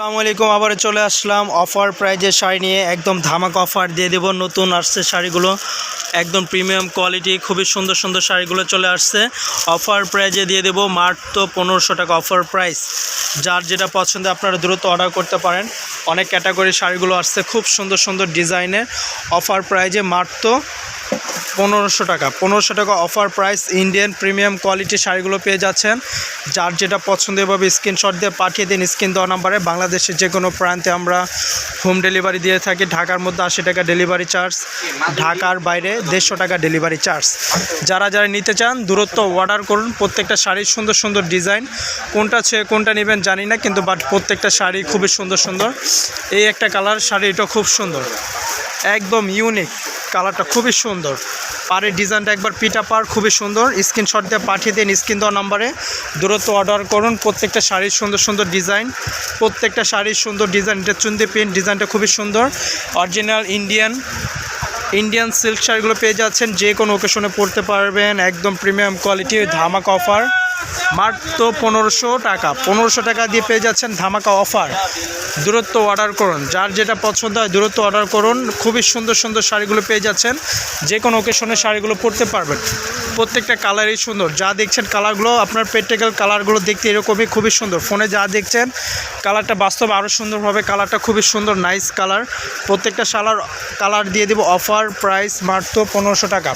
আসসালামু আলাইকুম আবার চলে আসলাম। অফার প্রাইজের শাড়ি নিয়ে একদম ধামাক অফার দিয়ে দেবো নতুন আসছে শাড়িগুলো। একদম প্রিমিয়াম কোয়ালিটি, খুবই সুন্দর সুন্দর শাড়িগুলো চলে আসছে। অফার প্রাইজে দিয়ে দেবো মাত্র পনেরোশো টাকা অফার প্রাইস। যার যেটা পছন্দ আপনারা দ্রুত অর্ডার করতে পারেন। অনেক ক্যাটাগরি শাড়িগুলো আসছে খুব সুন্দর সুন্দর ডিজাইনের। অফার প্রাইজে মাত্র পনেরোশো টাকা। পনেরোশো টাকা offer price, Indian premium quality শাড়িগুলো পেয়ে যাচ্ছেন। যার যেটা পছন্দ এভাবে স্ক্রিনশট দিয়ে পাঠিয়ে দিন, স্ক্রিন দেওয়া নাম্বারে বাংলাদেশের যে কোনো প্রান্তে আমরা হোম ডেলিভারি দিয়ে থাকি। ঢাকার মধ্যে আশি টাকা ডেলিভারি চার্জ, ঢাকার বাইরে দেড়শো টাকা ডেলিভারি চার্জ। যারা যারা নিতে চান, দূরত্ব অর্ডার করুন। প্রত্যেকটা শাড়ির সুন্দর সুন্দর ডিজাইন। কোনটা ছে, কোনটা নেবেন জানি না, কিন্তু বাট প্রত্যেকটা শাড়ি খুবই সুন্দর সুন্দর। এই একটা কালার, শাড়ি এটা খুব সুন্দর। একদম ইউনিক কালারটা খুবই সুন্দর। পাড়ের ডিজাইনটা একবার পিটা পার খুবই সুন্দর। স্ক্রিনশট দিয়ে পাঠিয়ে দিন স্ক্রিন দেওয়া নাম্বারে। দূরত্ব অর্ডার করুন। প্রত্যেকটা শাড়ির সুন্দর সুন্দর ডিজাইন। প্রত্যেকটা শাড়ির সুন্দর ডিজাইন। এটা চুন্দি প্রিন্ট ডিজাইনটা খুবই সুন্দর। অরিজিনাল ইন্ডিয়ান ইন্ডিয়ান সিল্ক শাড়িগুলো পেয়ে যাচ্ছেন। যে কোনো ওকেশনে পরতে পারবেন। একদম প্রিমিয়াম কোয়ালিটি ধামাক অফার মাত্র পনেরোশো টাকা। পনেরোশো টাকা দিয়ে পেয়ে যাচ্ছেন ধামাকা অফার। দূরত্ব অর্ডার করুন। যার যেটা পছন্দ হয় দূরত্ব অর্ডার করুন। খুবই সুন্দর সুন্দর শাড়িগুলো পেয়ে যাচ্ছেন। যে কোনো ওকেশনে শাড়িগুলো পরতে পারবেন। প্রত্যেকটা কালারই সুন্দর। যা দেখছেন কালারগুলো আপনার প্র্যাকটিক্যাল কালারগুলো দেখতে এরকমই খুবই সুন্দর। ফোনে যা দেখছেন কালারটা বাস্তবে আরও সুন্দরভাবে কালারটা খুবই সুন্দর নাইস কালার প্রত্যেকটা শালার কালার দিয়ে দেবো। অফার প্রাইস মাত্র পনেরোশো টাকা।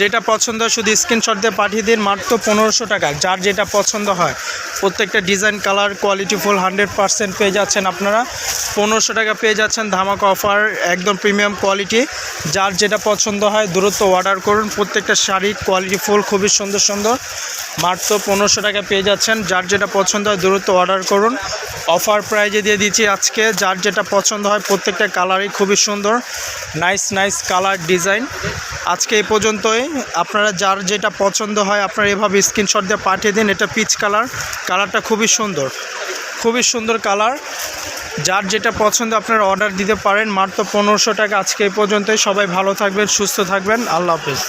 যেটা পছন্দ শুধু স্ক্রিনশট দিয়ে পাঠিয়ে দিন, মাত্র পনেরোশো টাকা। যার যেটা পছন্দ হয়, প্রত্যেকটা design colour quality full hundred percent পেয়ে যাচ্ছেন আপনারা। পনেরোশো টাকা পেয়ে যাচ্ছেন ধামাক অফার একদম প্রিমিয়াম কোয়ালিটি যার যেটা পছন্দ হয় দূরত্ব অর্ডার করুন। প্রত্যেকটা শাড়ি কোয়ালিটি ফুল খুবই সুন্দর সুন্দর। মাত্র পনেরোশো টাকা পেয়ে যাচ্ছেন। যার যেটা পছন্দ হয় দূরত্ব অর্ডার করুন। অফার প্রাইজে দিয়ে দিচ্ছি আজকে। যার যেটা পছন্দ হয়, প্রত্যেকটা কালারই খুবই সুন্দর। নাইস নাইস কালার ডিজাইন আজকে এই পর্যন্তই। আপনারা যার যেটা পছন্দ হয়, আপনারা এভাবে স্ক্রিনশট দিয়ে পাঠিয়ে দিন। এটা পিচ কালার কালারটা খুবই সুন্দর। খুবই সুন্দর কালার যার যেটা পছন্দ আপনারা অর্ডার দিতে পারেন। মাত্র পনেরোশো টাকা আজকে এই পর্যন্তই। সবাই ভালো থাকবেন, সুস্থ থাকবেন। আল্লাহ হাফেজ।